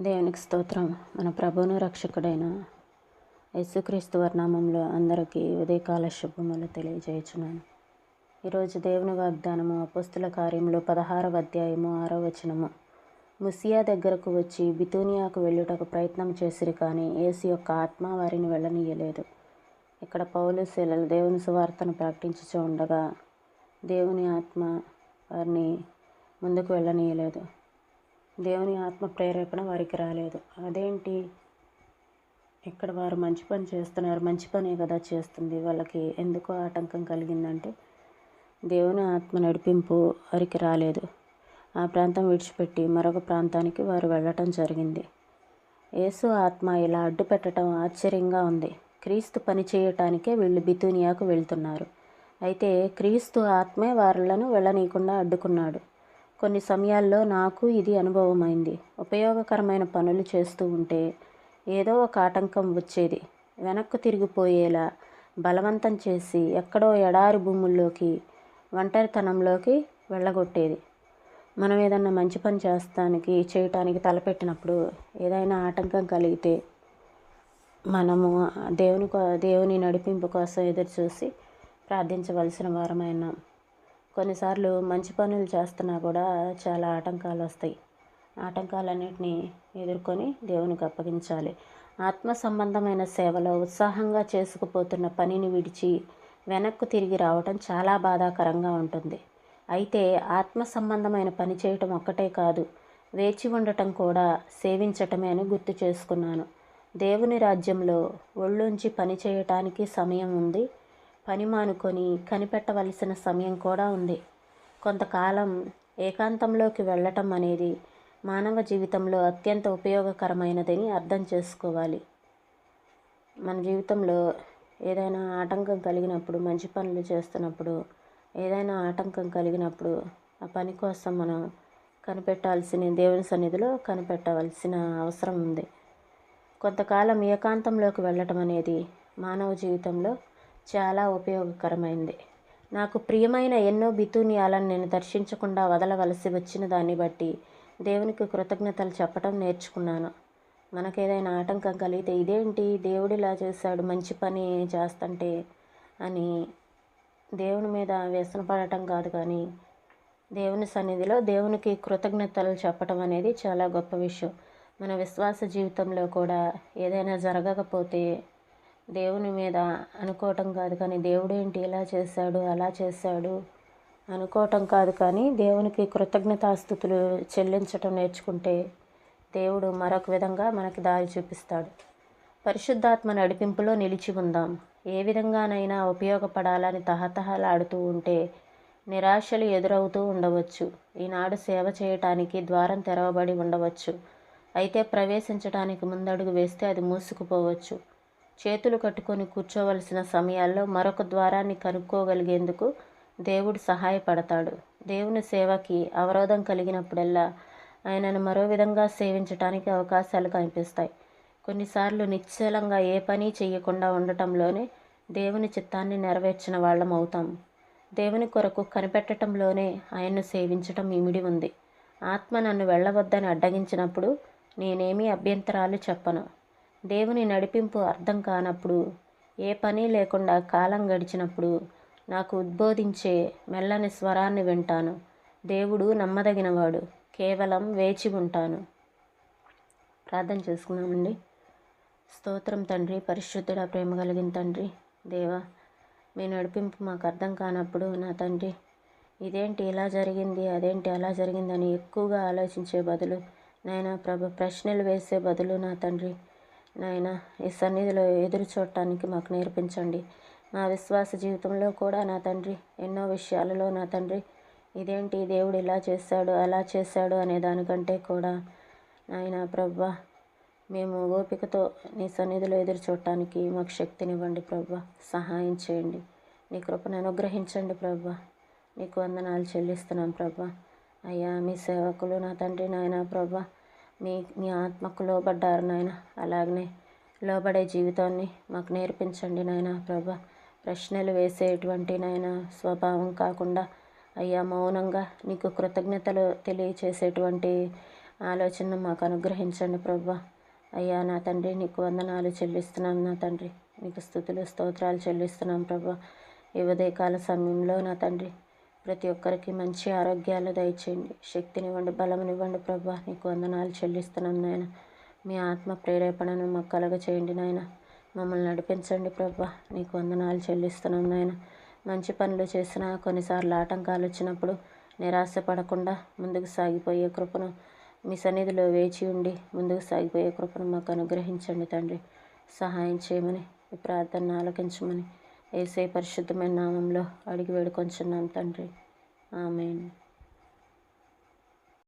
దేవునికి స్తోత్రం. మన ప్రభువును రక్షకుడైన యేసుక్రీస్తు వర్ణామంలో అందరికీ ఉదయకాల శుభములు తెలియజేయచున్నాను. ఈరోజు దేవుని వాగ్దానము అపస్తుల కార్యములు పదహారవ అధ్యాయము ఆరో వచనము. ముసియా దగ్గరకు వచ్చి బితూనియాకు వెళ్ళుటకు ప్రయత్నం చేసిరి కానీ ఏసు యొక్క ఆత్మ వారిని వెళ్ళనీయలేదు. ఇక్కడ పౌలు శీలలు దేవుని సువార్తను ప్రకటించుచూ ఉండగా దేవుని ఆత్మ వారిని ముందుకు వెళ్ళనీయలేదు. దేవుని ఆత్మ ప్రేరేపణ వారికి రాలేదు. అదేంటి? ఇక్కడ వారు మంచి పని చేస్తున్నారు. మంచి పనే కదా చేస్తుంది. వాళ్ళకి ఎందుకో ఆటంకం కలిగిందంటే దేవుని ఆత్మ నడిపింపు వారికి రాలేదు. ఆ ప్రాంతం విడిచిపెట్టి మరొక ప్రాంతానికి వారు వెళ్ళటం జరిగింది. యేసు ఆత్మ ఇలా అడ్డు పెట్టడం ఆశ్చర్యంగా ఉంది. క్రీస్తు పని చేయటానికే వీళ్ళు బితూనియాకు వెళ్తున్నారు. అయితే క్రీస్తు ఆత్మే వారులను వెళ్ళనీయకుండా అడ్డుకున్నాడు. కొన్ని సమయాల్లో నాకు ఇది అనుభవమైంది. ఉపయోగకరమైన పనులు చేస్తూ ఉంటే ఏదో ఒక ఆటంకం వచ్చేది. వెనక్కు తిరిగిపోయేలా బలవంతం చేసి ఎక్కడో ఎడారి భూముల్లోకి ఒంటరితనంలోకి వెళ్ళగొట్టేది. మనం ఏదన్నా మంచి పని చేస్తానికి చేయటానికి తలపెట్టినప్పుడు ఏదైనా ఆటంకం కలిగితే మనము దేవుని కో- దేవుని నడిపింపు కోసం ఎదురు చూసి ప్రార్థించవలసిన వారమైనా. కొన్నిసార్లు మంచి పనులు చేస్తున్నా కూడా చాలా ఆటంకాలు వస్తాయి. ఆటంకాలన్నిటినీ ఎదుర్కొని దేవునికి అప్పగించాలి. ఆత్మ సంబంధమైన సేవలో ఉత్సాహంగా చేసుకుపోతున్న పనిని విడిచి వెనక్కు తిరిగి రావటం చాలా బాధాకరంగా ఉంటుంది. అయితే ఆత్మ సంబంధమైన పని చేయటం ఒక్కటే కాదు వేచి ఉండటం కూడా సేవించటమే అని గుర్తు చేసుకున్నాను. దేవుని రాజ్యంలో ఒళ్ళుంచి పని చేయటానికి సమయం ఉంది పని మానుకొని కనిపెట్టవలసిన సమయం కూడా ఉంది. కొంతకాలం ఏకాంతంలోకి వెళ్ళటం అనేది మానవ జీవితంలో అత్యంత ఉపయోగకరమైనదని అర్థం చేసుకోవాలి. మన జీవితంలో ఏదైనా ఆటంకం కలిగినప్పుడు మంచి పనులు చేస్తున్నప్పుడు ఏదైనా ఆటంకం కలిగినప్పుడు ఆ పని కోసం మనం కనిపెట్టాల్సిన దేవుని సన్నిధిలో కనిపెట్టవలసిన అవసరం ఉంది. కొంతకాలం ఏకాంతంలోకి వెళ్ళటం అనేది మానవ జీవితంలో చాలా ఉపయోగకరమైంది. నాకు ప్రియమైన ఎన్నో బితూన్యాలను నేను దర్శించకుండా వదలవలసి వచ్చిన దాన్ని బట్టి దేవునికి కృతజ్ఞతలు చెప్పడం నేర్చుకున్నాను. మనకేదైనా ఆటంకం కలిగితే ఇదేంటి? దేవుడు ఇలా చేశాడు మంచి పని చేస్తుంటే అని దేవుని మీద వ్యసన పడటం కాదు కానీ దేవుని సన్నిధిలో దేవునికి కృతజ్ఞతలు చెప్పటం అనేది చాలా గొప్ప విషయం. మన విశ్వాస జీవితంలో కూడా ఏదైనా జరగకపోతే దేవుని మీద అనుకోవటం కాదు కానీ దేవుడేంటి? ఇలా చేశాడు అలా చేశాడు అనుకోవటం కాదు కానీ దేవునికి కృతజ్ఞతాస్థుతులు చెల్లించటం నేర్చుకుంటే దేవుడు మరొక విధంగా మనకి దారి చూపిస్తాడు. పరిశుద్ధాత్మ నడిపింపులో నిలిచి ఉందాం. ఏ విధంగానైనా ఉపయోగపడాలని తహతహలాడుతూ ఉంటే నిరాశలు ఎదురవుతూ ఉండవచ్చు. ఈనాడు సేవ చేయటానికి ద్వారం తెరవబడి ఉండవచ్చు. అయితే ప్రవేశించడానికి ముందడుగు వేస్తే అది మూసుకుపోవచ్చు. చేతులు కట్టుకొని కూర్చోవలసిన సమయాల్లో మరొక ద్వారాన్ని కనుక్కోగలిగేందుకు దేవుడు సహాయపడతాడు. దేవుని సేవకి అవరోధం కలిగినప్పుడల్లా ఆయనను మరో విధంగా సేవించటానికి అవకాశాలు కనిపిస్తాయి. కొన్నిసార్లు నిశ్చలంగా ఏ పని చేయకుండా ఉండటంలోనే దేవుని చిత్తాన్ని నెరవేర్చిన వాళ్ళం అవుతాం. దేవుని కొరకు కనిపెట్టడంలోనే ఆయన్ను సేవించటం ఇమిడి ఉంది. ఆత్మ నన్ను వెళ్ళవద్దని అడ్డగించినప్పుడు నేనేమీ అభ్యంతరాలు చెప్పను. దేవుని నడిపింపు అర్థం కానప్పుడు ఏ పని లేకుండా కాలం గడిచినప్పుడు నాకు ఉద్బోధించే మెల్లని స్వరాన్ని వింటాను. దేవుడు నమ్మదగినవాడు కేవలం వేచి ఉంటాను. ప్రార్థన చేసుకున్నామండి స్తోత్రం తండ్రి పరిశుద్ధుడ ప్రేమ కలిగిన తండ్రి దేవా మీ నడిపింపు మాకు అర్థం కానప్పుడు నా తండ్రి ఇదేంటి ఇలా జరిగింది అదేంటి అలా జరిగిందని ఎక్కువగా ఆలోచించే బదులు నాయన ప్రభు ప్రశ్నలు వేసే బదులు నా తండ్రి నాయన ఈ సన్నిధిలో ఎదురు చూడటానికి మాకు నేర్పించండి. మా విశ్వాస జీవితంలో కూడా నా తండ్రి ఎన్నో విషయాలలో నా తండ్రి ఇదేంటి దేవుడు ఇలా చేశాడు అలా చేశాడు అనే దానికంటే కూడా నాయన ప్రభా మేము ఓపికతో నీ సన్నిధిలో ఎదురు చూడటానికి మాకు శక్తినివ్వండి ప్రభా సహాయం చేయండి. నీ కృపను అనుగ్రహించండి ప్రభా నీకు వందనాలు చెల్లిస్తున్నాం ప్రభా. అయ్యా మీ సేవకులు నా తండ్రి నాయన ప్రభా మీ మీ ఆత్మకు లోబడ్డారు నాయన. అలాగనే లోబడే జీవితాన్ని మాకు నేర్పించండి నాయన ప్రభా. ప్రశ్నలు వేసేటువంటి నాయన స్వభావం కాకుండా అయ్యా మౌనంగా నీకు కృతజ్ఞతలు తెలియచేసేటువంటి ఆలోచన మాకు అనుగ్రహించండి ప్రభా. అయ్యా నా తండ్రి నీకు వందనాలు చెల్లిస్తున్నాం నా తండ్రి. నీకు స్థుతులు స్తోత్రాలు చెల్లిస్తున్నాం ప్రభా. ఈ ఉదయకాల సమయంలో నా తండ్రి ప్రతి ఒక్కరికి మంచి ఆరోగ్యాలు దయచేయండి. శక్తినివ్వండి బలమునివ్వండి ప్రభా. నీకు వందనాలు చెల్లిస్తున్నాను నాయన. మీ ఆత్మ ప్రేరేపణను మాకు కలగ చేయండి నాయన. మమ్మల్ని నడిపించండి ప్రభా. నీకు వందనాలు చెల్లిస్తున్నాం నాయన. మంచి పనులు చేసినా కొన్నిసార్లు ఆటంకాలు వచ్చినప్పుడు నిరాశ పడకుండా ముందుకు సాగిపోయే కృపను మీ సన్నిధిలో వేచి ఉండి ముందుకు సాగిపోయే కృపను మాకు అనుగ్రహించండి తండ్రి. సహాయం చేయమని ప్రార్థన ఆలకించమని ఏసే పరిశుద్ధమైన నామంలో అడిగి వేడుకొంచున్నాం తండ్రి. ఆమెను.